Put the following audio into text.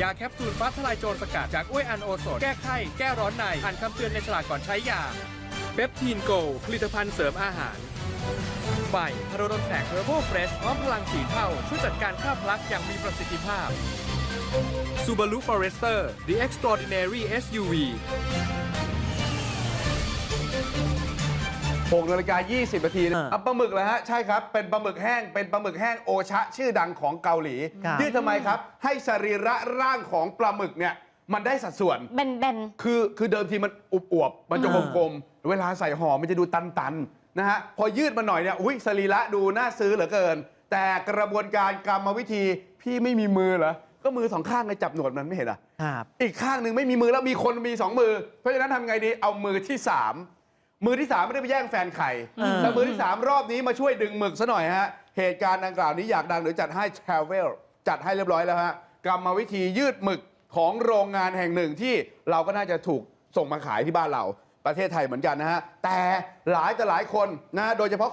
ยาแคปซูลฟ้าทลายโจรสกัดจากอ้วยอันโอสถ แก้ไข้ แก้ร้อนใน อ่านคำเตือนในฉลากก่อนใช้ยาเปปทีนโกผลิตภัณฑ์เสริมอาหารใบพาราดอนแตกเฮอร์โบเฟรชพร้อมพลังสีเท่า ช่วยจัดการคราบพลักอย่างมีประสิทธิภาพ Subaru Forester The Extraordinary SUV 6นาฬิกา20นาทีนะอ่าเอาปลาหมึกเลยฮะ ใช่ครับ เป็นปลาหมึกแห้ง เป็นปลาหมึกแห้งโอชะ ชื่อดังของเกาหลีครับยืดทำไมครับ ให้สรีระร่างของปลาหมึกเนี่ย มันได้สัดส่วนเบนเบน คือคือเดิมทีมันอุบอวบๆมันจะอ่ากลมๆ เวลาใส่ห่อมันจะดูตันๆนะฮะพอยืดมาหน่อยเนี่ยอุ้ยสรีระดูน่าซื้อเหลือเกิน แต่กระบวนการกรรมวิธีพี่ไม่มีมือเหรอก็มือสองข้างไงจับหนวดมันไม่เห็นเหรอะ ครับ อีกข้างหนึ่งไม่มีมือแล้วมีคนมีสองมือ เพราะฉะนั้นทำไงดีเอามือที่สาม มือที่สามไม่ได้ไปแย่งแฟนไข่เออแต่มือที่สามรอบนี้มาช่วยดึงหมึกซะหน่อยฮะเหตุการณ์ดังกล่าวนี้อยากดังหรือจัดให้ Travel จัดให้เรียบร้อยแล้วฮะกรรมวิธียืดหมึกของโรงงานแห่งหนึ่งที่เราก็น่าจะถูกส่งมาขายที่บ้านเราประเทศไทยเหมือนกันนะฮะแต่หลายแต่หลายคนนะฮะโดยเฉพาะ